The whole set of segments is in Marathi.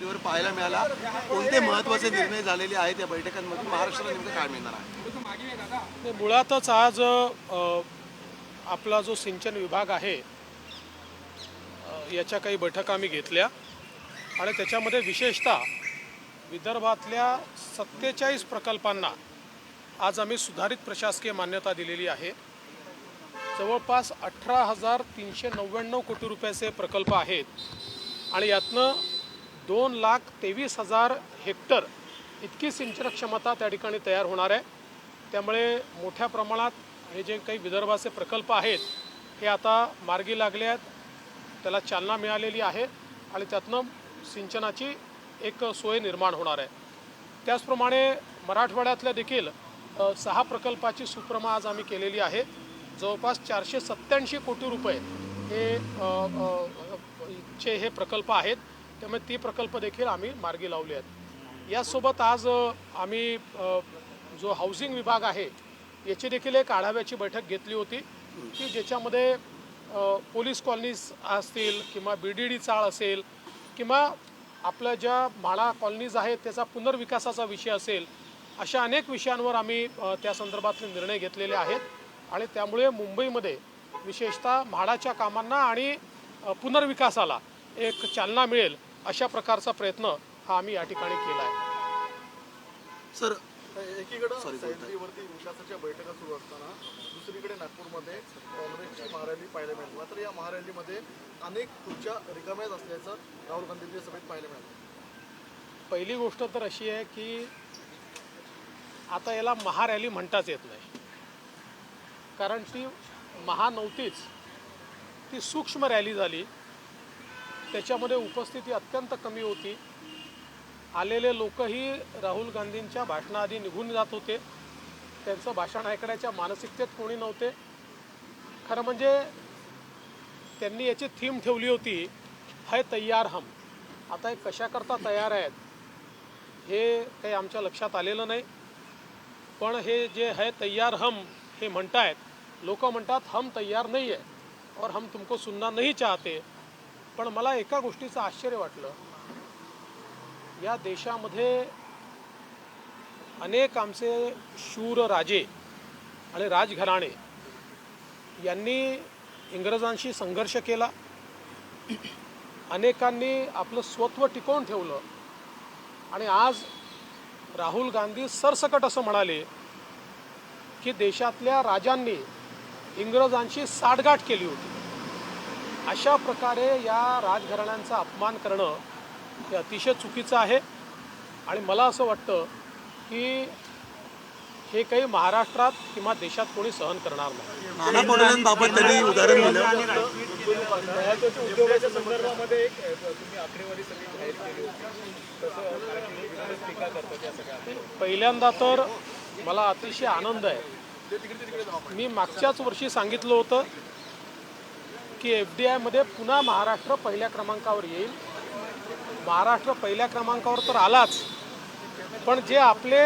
पातळीवर पाहायला मिळाला. कोणते महत्त्वाचे निर्णय झालेले आहेत या बैठकांमधून? महाराष्ट्राला नेमकं काय मिळणार आहे? मुळातच आज आपला जो सिंचन विभाग आहे याच्या काही बैठका आम्ही घेतल्या. आणि त्याच्यामध्ये विशेषतः विदर्भातल्या सत्तेचाळीस प्रकल्पांना आज आम्ही सुधारित प्रशासकीय मान्यता दिलेली आहे. जवळपास अठरा हजार तीनशे नव्याण्णव कोटी रुपयाचे प्रकल्प आहेत. आणि यातनं दोन लाख तेवीस हजार हेक्टर इतकी सिंचन क्षमता त्या ठिकाणी तयार होणार आहे. त्यामुळे मोठ्या प्रमाणात हे जे काही विदर्भाचे प्रकल्प आहेत हे आता मार्गी लागले आहेत. त्याला चालना मिळालेली आहे आणि त्यातनं सिंचनाची एक सोय निर्माण होणार आहे. त्याचप्रमाणे मराठवाड्यातल्या देखील सहा प्रकल्पाची सुप्रमा आज आम्ही केलेली आहे. जवळपास चारशे सत्त्याऐंशी कोटी रुपये हे चे हे प्रकल्प आहेत. त्यामुळे ती प्रकल्प देखील आम्ही मार्गी लावले आहेत. यासोबत आज आम्ही जो हाऊसिंग विभाग आहे याची देखील एक आढाव्याची बैठक घेतली होती की ज्याच्यामध्ये पोलीस कॉलनीज असतील किंवा बी डी डी चाळ असेल किंवा आपल्या ज्या म्हाडा कॉलनीज आहेत त्याचा पुनर्विकासाचा विषय असेल अशा अनेक विषयांवर आम्ही त्या संदर्भातले निर्णय घेतलेले आहेत. आणि त्यामुळे मुंबईमध्ये विशेषतः म्हाडाच्या कामांना आणि पुनर्विकासाला एक चालना मिळेल. अशा प्रकारचा प्रयत्न हा आम्ही या ठिकाणी केला आहे. सर एकीकडे. सह्याद्रीवरती विकासाच्या बैठका सुरू असताना दुसरीकडे नागपूरमध्ये काँग्रेसची महारॅली पाहायला मिळाली. मात्र या महारॅलीमध्ये अनेक खुर्च्या रिकाम्याच असल्याचं राहुल गांधींच्या सभेत पाहायला मिळालं. पहिली गोष्ट तर अशी आहे की आता याला महारॅली म्हणताच येत नाही. कारण ती महा नव्हतीच ती सूक्ष्म रॅली झाली. त्याच्यामध्ये उपस्थिती अत्यंत कमी होती. आलेले लोकही राहुल गांधींच्या भाषणाआधी निघून जात होते. त्यांचं भाषण ऐकण्याच्या मानसिकतेत कोणी नव्हते. खरं म्हणजे त्यांनी याची थीम ठेवली होती है तयार हम. आता हे कशाकरता तयार आहेत हे काही आमच्या लक्षात आलेलं नाही. पण हे जे है तयार हम हे म्हणतायत लोक म्हणतात हम तयार नाही आहे और हम तुमको सुनना नाही चाहते. पण मला एका गोष्टीचं आश्चर्य वाटलं. या देशामध्ये अनेक आमचे शूर राजे आणि राजघराणे यांनी इंग्रजांशी संघर्ष केला. अनेकांनी आपलं स्वत्व टिकवून ठेवलं. आणि आज राहुल गांधी सरसकट असं म्हणाले की देशातल्या राजांनी इंग्रजांशी साठगाठ केली होती. अशा प्रकारे या राजघराण्यांचा अपमान करणं हे अतिशय चुकीचं आहे. आणि मला असं वाटतं की हे काही महाराष्ट्रात किंवा देशात कोणी सहन करणार नाही. उदाहरण पहिल्यांदा तर मला अतिशय आनंद आहे. मी मागच्याच वर्षी सांगितलं होतं की एफ डी आयमध्ये पुन्हा महाराष्ट्र पहिल्या क्रमांकावर येईल. महाराष्ट्र पहिल्या क्रमांकावर तर आलाच. पण जे आपले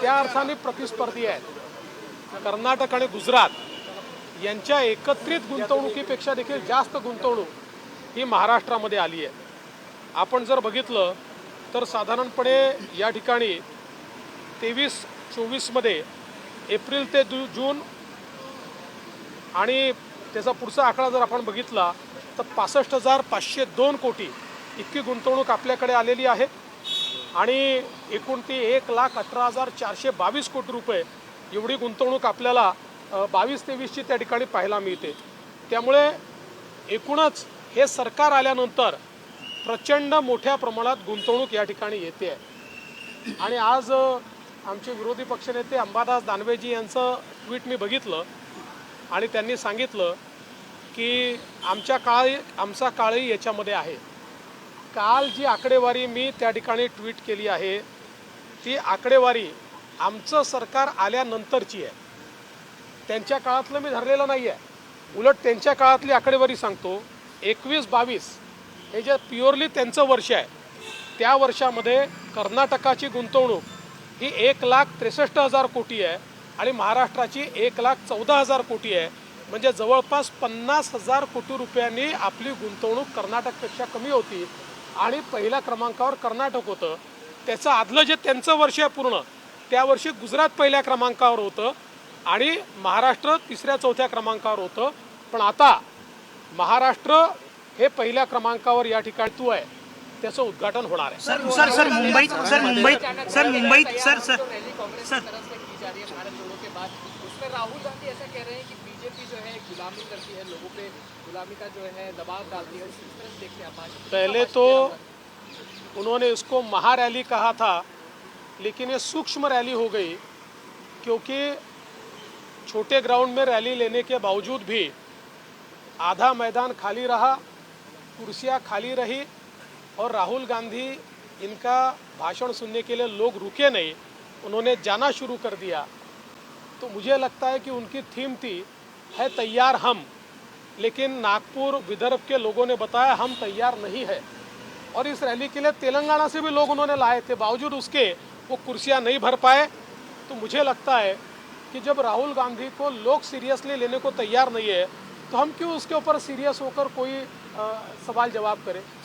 त्या अर्थाने प्रतिस्पर्धी आहेत कर्नाटक आणि गुजरात यांच्या एकत्रित गुंतवणुकीपेक्षा देखील जास्त गुंतवणूक ही महाराष्ट्रामध्ये आली आहे. आपण जर बघितलं तर साधारणपणे या ठिकाणी तेवीस चोवीसमध्ये एप्रिल ते दु जून आणि त्याचा पुढचा आकडा जर आपण बघितला तर पासष्ट हजार पाचशे दोन कोटी इतकी गुंतवणूक आपल्याकडे आलेली आहे. आणि एकूण ती एक लाख अठरा हजार चारशे बावीस कोटी रुपये एवढी गुंतवणूक आपल्याला बावीस तेवीसची त्या ठिकाणी पाहायला मिळते. त्यामुळे एकूणच हे सरकार आल्यानंतर प्रचंड मोठ्या प्रमाणात गुंतवणूक या ठिकाणी येते. आहे आणि आज आमचे विरोधी पक्षनेते अंबादास दानवेजी यांचं ट्विट मी बघितलं. आणि त्यांनी सांगितलं की आमच्या काळ आमचा काळही याच्यामध्ये आहे. काल जी आकडेवारी मी त्या ठिकाणी ट्विट केली आहे ती आकडेवारी आमचं सरकार आल्यानंतरची आहे. त्यांच्या काळातलं मी धरलेलं नाही आहे उलट त्यांच्या काळातली आकडेवारी सांगतो. एकवीस बावीस हे जे प्युअरली त्यांचं वर्ष आहे त्या वर्षामध्ये कर्नाटकाची गुंतवणूक ही एक लाख त्रेसष्ट हजार कोटी आहे. आणि महाराष्ट्राची एक लाख चौदा हजार कोटी आहे. म्हणजे जवळपास पन्नास हजार कोटी रुपयांनी आपली गुंतवणूक कर्नाटकपेक्षा कमी होती. आणि पहिल्या क्रमांकावर कर्नाटक होतं. त्याचं आदलं जे त्यांचं वर्ष आहे पूर्ण त्या वर्षी गुजरात पहिल्या क्रमांकावर होतं. आणि महाराष्ट्र तिसऱ्या चौथ्या क्रमांकावर होतं. पण आता महाराष्ट्र हे पहिल्या क्रमांकावर या ठिकाणी तू आहे. त्याचं उद्घाटन होणार आहे सर सर सर मुंबईत सर मुंबईत सर मुंबईत सर सर सर। की तरफ़ से की जा रही है भारत जोड़ो के बाद उसमें राहुल गांधी ऐसा कह रहे हैं कि बीजेपी जो है गुलामी करती है लोगों पे गुलामी का जो है दबाव डालती है इस तरह से आप पहले तो उन्होंने इसको महारैली कहा था लेकिन ये सूक्ष्म रैली हो गई क्योंकि छोटे ग्राउंड में रैली लेने के बावजूद भी आधा मैदान खाली रहा कुर्सियाँ खाली रही और राहुल गांधी इनका भाषण सुनने के लिए लोग रुके नहीं उन्होंने जाना शुरू कर दिया। तो मुझे लगता है कि उनकी थीम थी है तैयार हम। लेकिन नागपुर विदर्भ के लोगों ने बताया हम तैयार नहीं है। और इस रैली के लिए तेलंगाना से भी लोग उन्होंने लाए थे। बावजूद उसके वो कुर्सियाँ नहीं भर पाए। तो मुझे लगता है कि जब राहुल गांधी को लोग सीरियसली लेने को तैयार नहीं है तो हम क्यों उसके ऊपर सीरियस होकर कोई अ, सवाल जवाब करें?